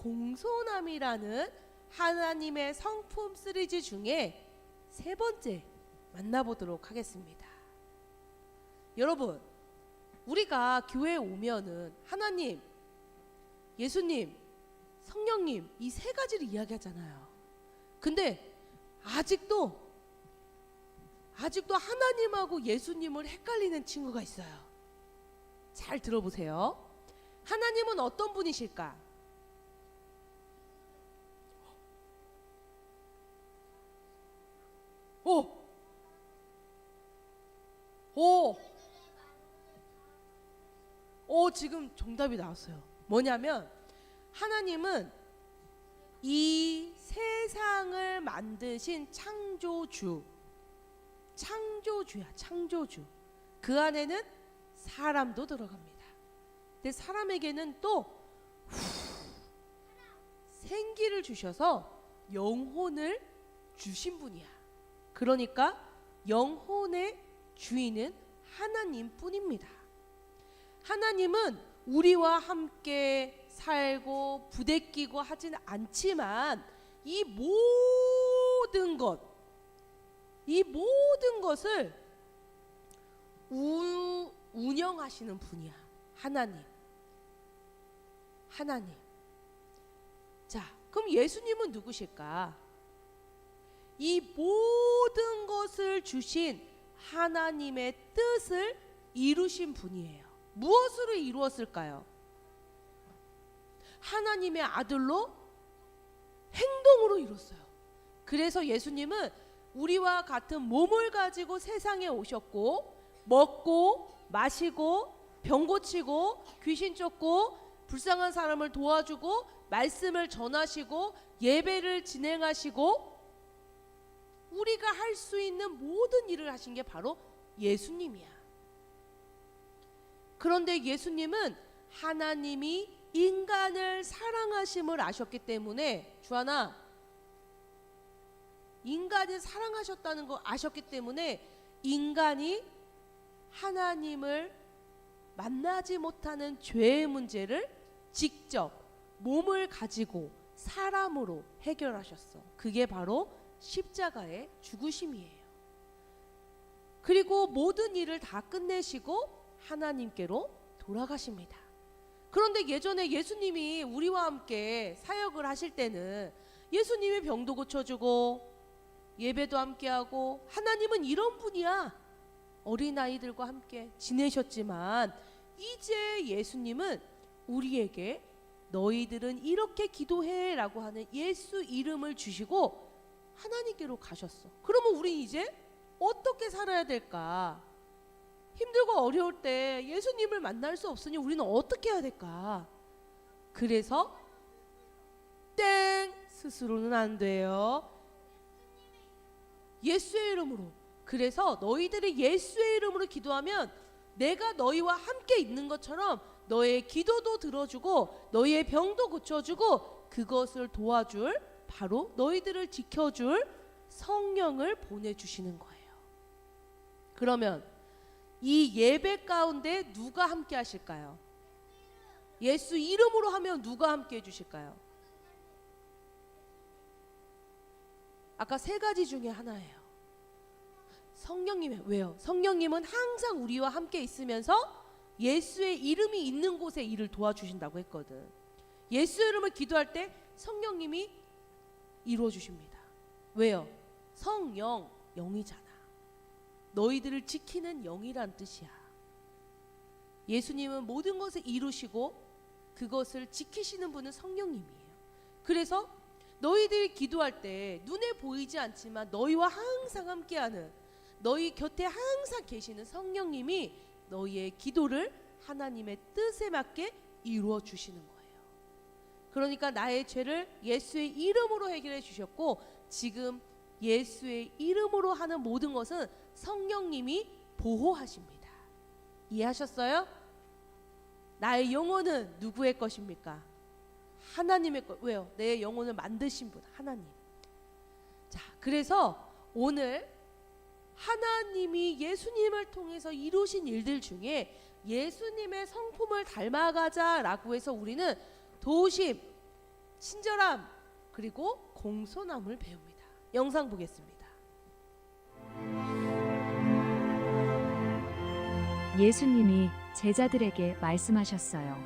공손함이라는 하나님의 성품 시리즈 중에 세 번째 만나보도록 하겠습니다. 여러분, 우리가 교회에 오면은 하나님, 예수님, 성령님 이 세 가지를 이야기하잖아요. 근데 아직도 아직도 하나님하고 예수님을 헷갈리는 친구가 있어요. 잘 들어보세요. 하나님은 어떤 분이실까? 오! 오! 오, 지금 정답이 나왔어요. 뭐냐면, 하나님은 이 세상을 만드신 창조주, 창조주야, 창조주. 그 안에는 사람도 들어갑니다. 근데 사람에게는 또 후, 생기를 주셔서 영혼을 주신 분이야. 그러니까 영혼의 주인은 하나님 뿐입니다. 하나님은 우리와 함께 살고 부대끼고 하지는 않지만 이 모든 것, 이 모든 것을 우, 운영하시는 분이야. 하나님. 하나님. 자, 그럼 예수님은 누구실까? 이 모든 것을 주신 하나님의 뜻을 이루신 분이에요. 무엇으로 이루었을까요? 하나님의 아들로 행동으로 이뤘어요. 그래서 예수님은 우리와 같은 몸을 가지고 세상에 오셨고 먹고 마시고 병 고치고 귀신 쫓고 불쌍한 사람을 도와주고 말씀을 전하시고 예배를 진행하시고 우리가 할 수 있는 모든 일을 하신 게 바로 예수님이야. 그런데 예수님은 하나님이 인간을 사랑하심을 아셨기 때문에 주하나 인간을 사랑하셨다는 거 아셨기 때문에 인간이 하나님을 만나지 못하는 죄의 문제를 직접 몸을 가지고 사람으로 해결하셨어. 그게 바로 십자가의 죽으심이에요. 그리고 모든 일을 다 끝내시고 하나님께로 돌아가십니다. 그런데 예전에 예수님이 우리와 함께 사역을 하실 때는 예수님이 병도 고쳐주고 예배도 함께하고 하나님은 이런 분이야. 어린아이들과 함께 지내셨지만 이제 예수님은 우리에게 너희들은 이렇게 기도해 라고 하는 예수 이름을 주시고 하나님께로 가셨어. 그러면 우리 이제 어떻게 살아야 될까? 힘들고 어려울 때 예수님을 만날 수 없으니 우리는 어떻게 해야 될까? 그래서 땡 스스로는 안 돼요. 예수의 이름으로. 그래서 너희들이 예수의 이름으로 기도하면 내가 너희와 함께 있는 것처럼 너의 기도도 들어주고 너희의 병도 고쳐주고 그것을 도와줄 바로 너희들을 지켜줄 성령을 보내주시는 거예요. 그러면 이 예배 가운데 누가 함께 하실까요? 예수 이름으로 하면 누가 함께 해주실까요? 아까 세 가지 중에 하나예요. 성령님의 왜요? 성령님은 항상 우리와 함께 있으면서 예수의 이름이 있는 곳에 일을 도와주신다고 했거든. 예수 이름을 기도할 때 성령님이 이루어 주십니다. 왜요? 성령 영이잖아. 너희들을 지키는 영이란 뜻이야. 예수님은 모든 것을 이루시고 그것을 지키시는 분은 성령님이에요. 그래서 너희들이 기도할 때 눈에 보이지 않지만 너희와 항상 함께하는 너희 곁에 항상 계시는 성령님이 너희의 기도를 하나님의 뜻에 맞게 이루어 주시는 거예요. 그러니까 나의 죄를 예수의 이름으로 해결해 주셨고 지금 예수의 이름으로 하는 모든 것은 성령님이 보호하십니다. 이해하셨어요? 나의 영혼은 누구의 것입니까? 하나님의 것. 왜요? 내 영혼을 만드신 분 하나님. 자, 그래서 오늘 하나님이 예수님을 통해서 이루신 일들 중에 예수님의 성품을 닮아가자라고 해서 우리는 도심 친절함 그리고 공손함을 배웁니다. 영상 보겠습니다. 예수님이 제자들에게 말씀하셨어요.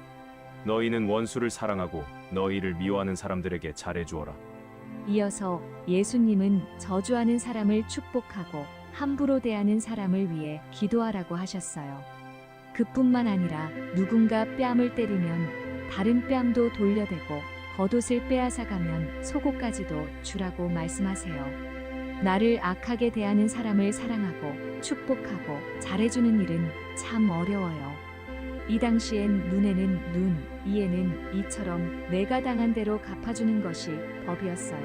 너희는 원수를 사랑하고 너희를 미워하는 사람들에게 잘해 주어라. 이어서 예수님은 저주하는 사람을 축복하고 함부로 대하는 사람을 위해 기도하라고 하셨어요. 그뿐만 아니라 누군가 뺨을 때리면 다른 뺨도 돌려대고 겉옷을 빼앗아가면 속옷까지도 주라고 말씀하세요. 나를 악하게 대하는 사람을 사랑하고 축복하고 잘해주는 일은 참 어려워요. 이 당시엔 눈에는 눈, 이에는 이처럼 내가 당한 대로 갚아주는 것이 법이었어요.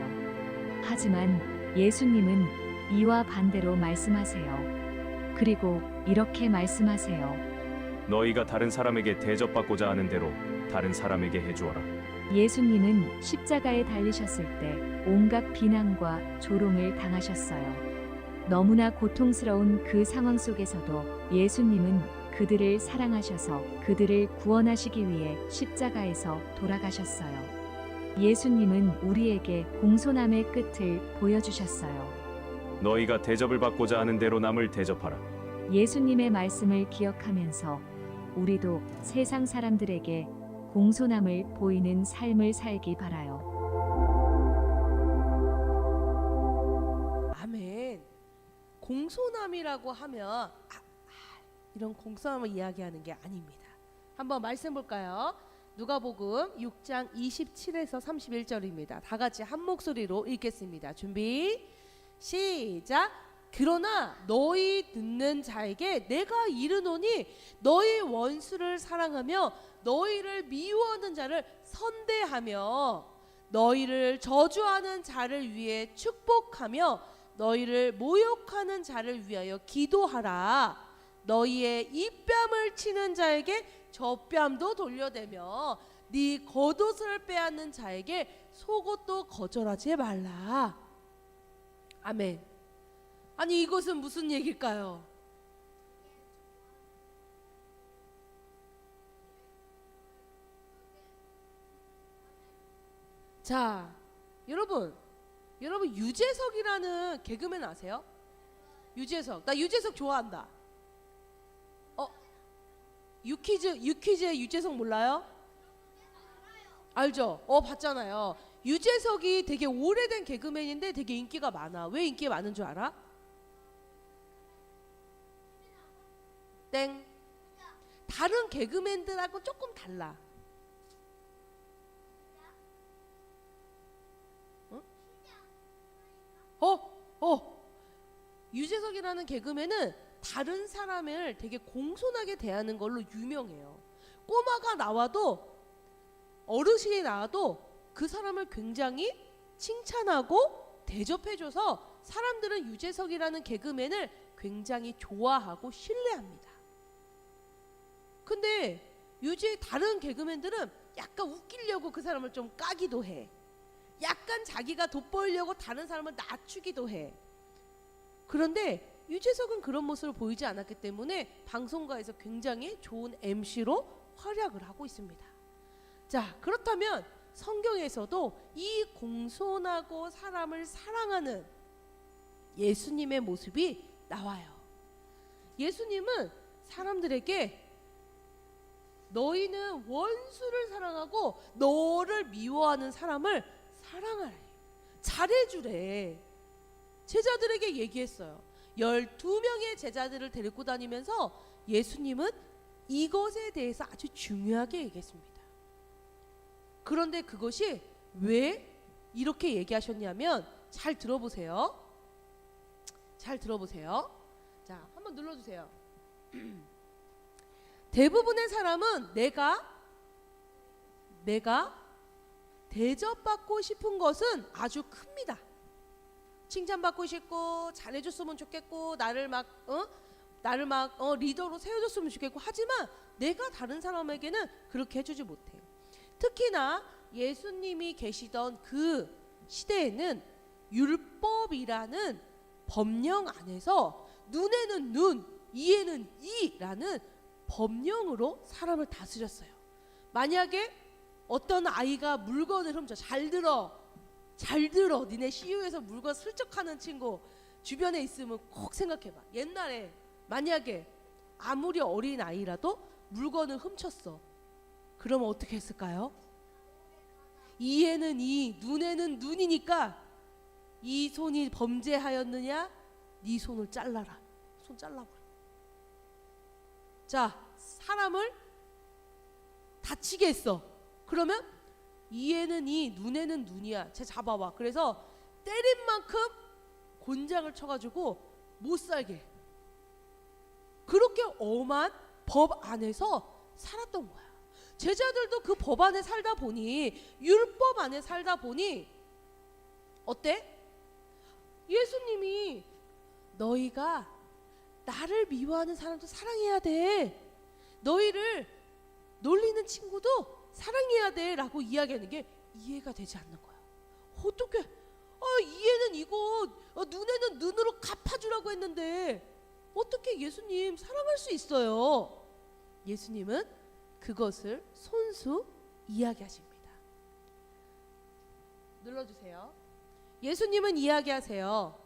하지만 예수님은 이와 반대로 말씀하세요. 그리고 이렇게 말씀하세요. 너희가 다른 사람에게 대접받고자 하는 대로 다른 사람에게 해 주어라. 예수님은 십자가에 달리셨을 때 온갖 비난과 조롱을 당하셨어요. 너무나 고통스러운 그 상황 속에서도 예수님은 그들을 사랑하셔서 그들을 구원하시기 위해 십자가에서 돌아가셨어요. 예수님은 우리에게 공손함의 끝을 보여주셨어요. 너희가 대접을 받고자 하는 대로 남을 대접하라. 예수님의 말씀을 기억하면서 우리도 세상 사람들에게 공손함을 보이는 삶을 살기 바라요. 아멘. 공손함이라고 하면 아, 아, 이런 공손함을 이야기하는 게 아닙니다. 한번 말씀 볼까요? 누가복음 6장 27에서 31절입니다. 다 같이 한 목소리로 읽겠습니다. 준비. 시작. 그러나 너희 듣는 자에게 내가 이르노니 너희 원수를 사랑하며 너희를 미워하는 자를 선대하며 너희를 저주하는 자를 위해 축복하며 너희를 모욕하는 자를 위하여 기도하라. 너희의 입뺨을 치는 자에게 젖뺨도 돌려대며 네 겉옷을 빼앗는 자에게 속옷도 거절하지 말라. 아멘. 아니 이것은 무슨 얘기일까요? 자, 여러분, 여러분 유재석이라는 개그맨 아세요? 유재석, 나 유재석 좋아한다. 어, 유퀴즈, 유퀴즈의 유재석 몰라요? 알죠? 어, 봤잖아요. 유재석이 되게 오래된 개그맨인데 되게 인기가 많아. 왜 인기가 많은 줄 알아? 땡. 다른 개그맨들하고 조금 달라. 어? 어? 유재석이라는 개그맨은 다른 사람을 되게 공손하게 대하는 걸로 유명해요. 꼬마가 나와도 어르신이 나와도 그 사람을 굉장히 칭찬하고 대접해줘서 사람들은 유재석이라는 개그맨을 굉장히 좋아하고 신뢰합니다. 근데 유재 다른 개그맨들은 약간 웃기려고 그 사람을 좀 까기도 해. 약간 자기가 돋보이려고 다른 사람을 낮추기도 해. 그런데 유재석은 그런 모습을 보이지 않았기 때문에 방송가에서 굉장히 좋은 MC로 활약을 하고 있습니다. 자, 그렇다면 성경에서도 이 공손하고 사람을 사랑하는 예수님의 모습이 나와요. 예수님은 사람들에게 너희는 원수를 사랑하고 너를 미워하는 사람을 사랑하래. 잘해주래. 제자들에게 얘기했어요. 12명의 제자들을 데리고 다니면서 예수님은 이것에 대해서 아주 중요하게 얘기했습니다. 그런데 그것이 왜 이렇게 얘기하셨냐면 잘 들어보세요. 잘 들어보세요. 자, 한번 눌러주세요. 대부분의 사람은 내가 내가 대접받고 싶은 것은 아주 큽니다. 칭찬받고 싶고 잘해줬으면 좋겠고 나를 막 어? 나를 막 어, 리더로 세워줬으면 좋겠고 하지만 내가 다른 사람에게는 그렇게 해주지 못해요. 특히나 예수님이 계시던 그 시대에는 율법이라는 법령 안에서 눈에는 눈, 이에는 이라는 법령으로 사람을 다스렸어요. 만약에 어떤 아이가 물건을 훔쳐 잘 들어 잘 들어. 니네 CU에서 물건 슬쩍하는 친구 주변에 있으면 꼭 생각해봐. 옛날에 만약에 아무리 어린 아이라도 물건을 훔쳤어. 그러면 어떻게 했을까요? 이에는 이 눈에는 눈이니까 이 손이 범죄하였느냐? 네 손을 잘라라. 손 잘라버려. 자 사람을 다치게 했어 그러면 이에는 이 눈에는 눈이야 쟤 잡아와 그래서 때린 만큼 곤장을 쳐가지고 못 살게 해. 그렇게 엄한 법 안에서 살았던 거야 제자들도 그 법 안에 살다 보니 율법 안에 살다 보니 어때? 예수님이 너희가 나를 미워하는 사람도 사랑해야 돼. 너희를 놀리는 친구도 사랑해야 돼라고 이야기하는 게 이해가 되지 않는 거야. 어떻게? 아, 이해는 이거 어, 눈에는 눈으로 갚아주라고 했는데 어떻게 예수님 사랑할 수 있어요? 예수님은 그것을 손수 이야기하십니다. 눌러주세요. 예수님은 이야기하세요.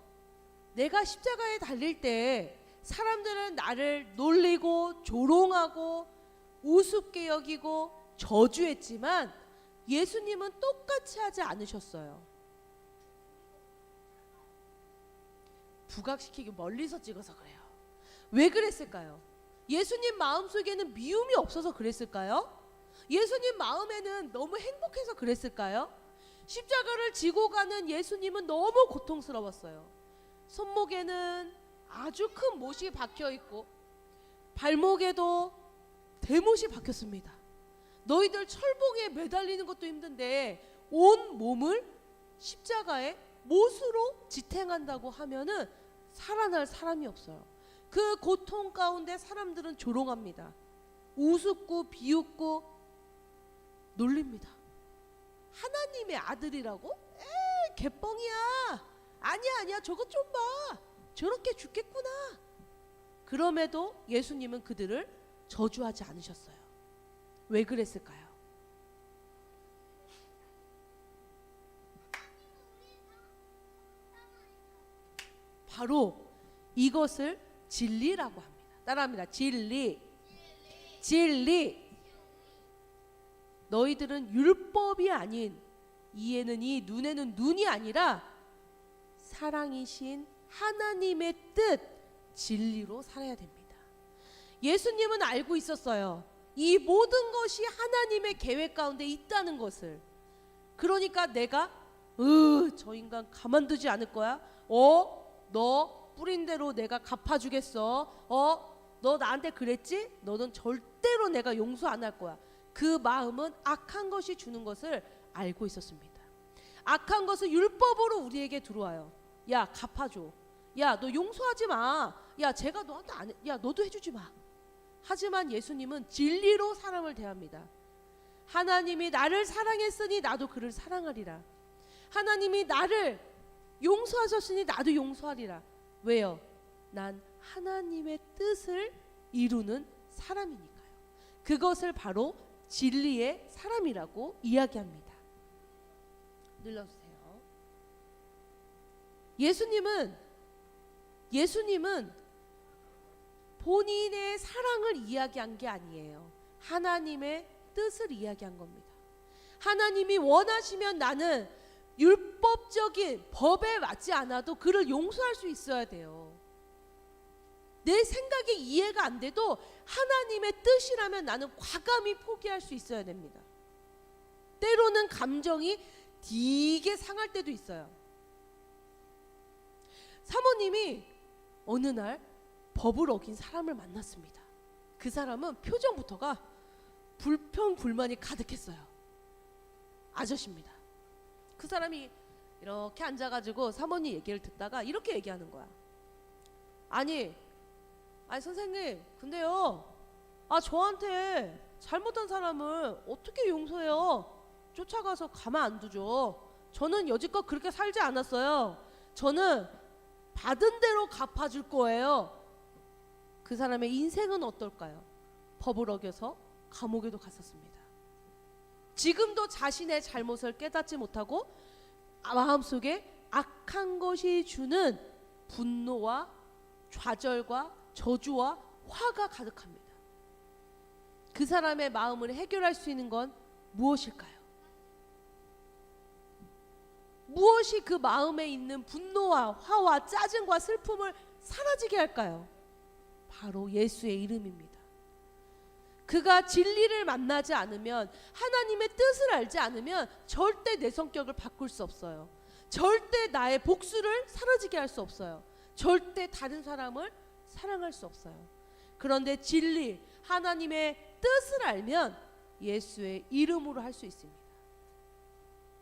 내가 십자가에 달릴 때 사람들은 나를 놀리고 조롱하고 우습게 여기고 저주했지만 예수님은 똑같이 하지 않으셨어요. 부각시키기 멀리서 찍어서 그래요. 왜 그랬을까요? 예수님 마음속에는 미움이 없어서 그랬을까요? 예수님 마음에는 너무 행복해서 그랬을까요? 십자가를 지고 가는 예수님은 너무 고통스러웠어요. 손목에는 아주 큰 못이 박혀 있고 발목에도 대못이 박혔습니다. 너희들 철봉에 매달리는 것도 힘든데 온 몸을 십자가에 못으로 지탱한다고 하면은 살아날 사람이 없어요. 그 고통 가운데 사람들은 조롱합니다. 우습고 비웃고 놀립니다. 하나님의 아들이라고? 에 개뻥이야. 아니야 아니야 저것 좀 봐. 저렇게 죽겠구나. 그럼에도 예수님은 그들을 저주하지 않으셨어요. 왜 그랬을까요? 바로 이것을 진리라고 합니다. 따라합니다. 진리. 진리. 너희들은 율법이 아닌 이에는 이 눈에는 눈이 아니라 사랑이신 하나님의 뜻 진리로 살아야 됩니다. 예수님은 알고 있었어요. 이 모든 것이 하나님의 계획 가운데 있다는 것을. 그러니까 내가 으, 저 인간 가만두지 않을 거야. 어? 너 뿌린 대로 내가 갚아주겠어. 어? 너 나한테 그랬지? 너는 절대로 내가 용서 안 할 거야. 그 마음은 악한 것이 주는 것을 알고 있었습니다. 악한 것은 율법으로 우리에게 들어와요. 야, 갚아줘. 야, 너 용서하지 마. 야, 제가 너한테 안 해. 야, 너도 해주지 마. 하지만 예수님은 진리로 사람을 대합니다. 하나님이 나를 사랑했으니 나도 그를 사랑하리라. 하나님이 나를 용서하셨으니 나도 용서하리라. 왜요? 난 하나님의 뜻을 이루는 사람이니까요. 그것을 바로 진리의 사람이라고 이야기합니다. 눌러주세요. 예수님은 예수님은 본인의 사랑을 이야기한 게 아니에요. 하나님의 뜻을 이야기한 겁니다. 하나님이 원하시면 나는 율법적인 법에 맞지 않아도 그를 용서할 수 있어야 돼요. 내 생각이 이해가 안 돼도 하나님의 뜻이라면 나는 과감히 포기할 수 있어야 됩니다. 때로는 감정이 되게 상할 때도 있어요. 사모님이 어느 날 법을 어긴 사람을 만났습니다. 그 사람은 표정부터가 불평 불만이 가득했어요. 아저씨입니다. 그 사람이 이렇게 앉아가지고 사모님 얘기를 듣다가 이렇게 얘기하는 거야. 아니, 아니 선생님, 근데요, 아 저한테 잘못한 사람을 어떻게 용서해요? 쫓아가서 가만 안 두죠. 저는 여지껏 그렇게 살지 않았어요. 저는 받은 대로 갚아줄 거예요. 그 사람의 인생은 어떨까요? 법을 어겨서 감옥에도 갔었습니다. 지금도 자신의 잘못을 깨닫지 못하고 마음속에 악한 것이 주는 분노와 좌절과 저주와 화가 가득합니다. 그 사람의 마음을 해결할 수 있는 건 무엇일까요? 무엇이 그 마음에 있는 분노와 화와 짜증과 슬픔을 사라지게 할까요? 바로 예수의 이름입니다. 그가 진리를 만나지 않으면 하나님의 뜻을 알지 않으면 절대 내 성격을 바꿀 수 없어요. 절대 나의 복수를 사라지게 할 수 없어요. 절대 다른 사람을 사랑할 수 없어요. 그런데 진리, 하나님의 뜻을 알면 예수의 이름으로 할 수 있습니다.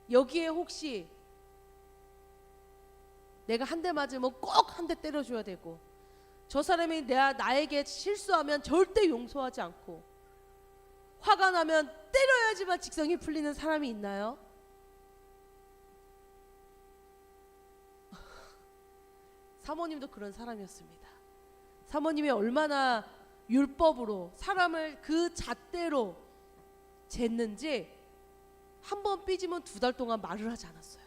여기에 혹시 내가 한 대 맞으면 꼭 한 대 때려줘야 되고 저 사람이 내가 나에게 실수하면 절대 용서하지 않고 화가 나면 때려야지만 직성이 풀리는 사람이 있나요? 사모님도 그런 사람이었습니다. 사모님이 얼마나 율법으로 사람을 그 잣대로 쟀는지 한 번 삐지면 두 달 동안 말을 하지 않았어요.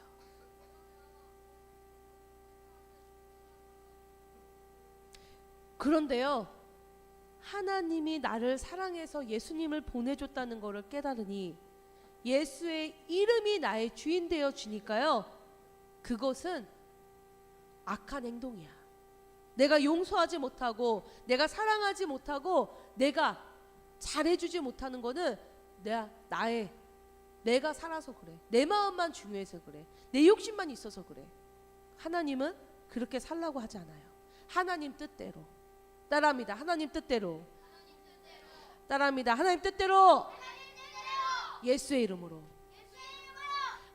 그런데요, 하나님이 나를 사랑해서 예수님을 보내줬다는 것을 깨달으니 예수의 이름이 나의 주인 되어 주니까요, 그것은 악한 행동이야. 내가 용서하지 못하고, 내가 사랑하지 못하고, 내가 잘해주지 못하는 거는 내가 나의 내가 살아서 그래. 내 마음만 중요해서 그래. 내 욕심만 있어서 그래. 하나님은 그렇게 살라고 하지 않아요. 하나님 뜻대로. 따라합니다. 하나님 뜻대로. 따라합니다. 하나님 뜻대로. 예수의 이름으로.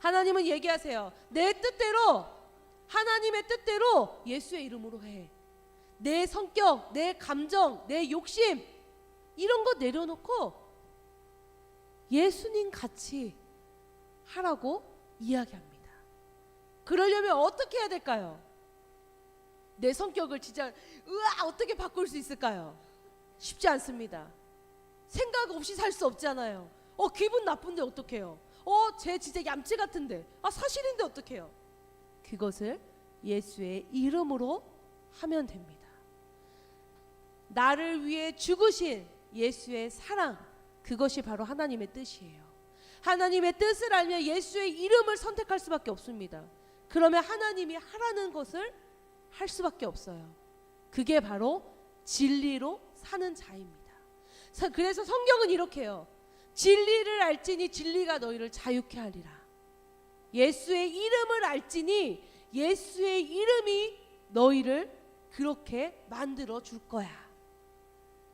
하나님은 얘기하세요. 내 뜻대로 하나님의 뜻대로 예수의 이름으로 해. 내 성격, 내 감정, 내 욕심 이런 거 내려놓고 예수님 같이 하라고 이야기합니다. 그러려면 어떻게 해야 될까요? 내 성격을 진짜 으아 어떻게 바꿀 수 있을까요? 쉽지 않습니다. 생각 없이 살 수 없잖아요. 어 기분 나쁜데 어떡해요? 어쟤 진짜 얌체 같은데 아 사실인데 어떡해요? 그것을 예수의 이름으로 하면 됩니다. 나를 위해 죽으신 예수의 사랑 그것이 바로 하나님의 뜻이에요. 하나님의 뜻을 알면 예수의 이름을 선택할 수밖에 없습니다. 그러면 하나님이 하라는 것을 할 수밖에 없어요. 그게 바로 진리로 사는 자입니다. 사- 그래서 성경은 이렇게 해요. 진리를 알지니 진리가 너희를 자유케 하리라. 예수의 이름을 알지니 예수의 이름이 너희를 그렇게 만들어 줄 거야.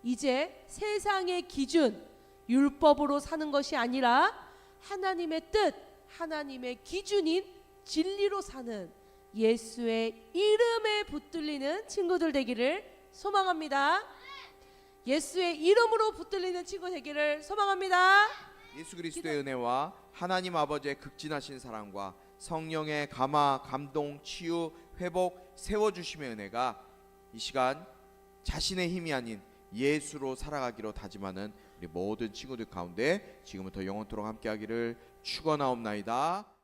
이제 세상의 기준, 율법으로 사는 것이 아니라 하나님의 뜻, 하나님의 기준인 진리로 사는 예수의 이름에 붙들리는 친구들 되기를 소망합니다. 예수의 이름으로 붙들리는 친구 되기를 소망합니다. 예수 그리스도의 은혜와 하나님 아버지의 극진하신 사랑과 성령의 감화, 감동, 치유, 회복, 세워 주심의 은혜가 이 시간 자신의 힘이 아닌 예수로 살아가기로 다짐하는 우리 모든 친구들 가운데 지금부터 영원토록 함께하기를 축원하옵나이다.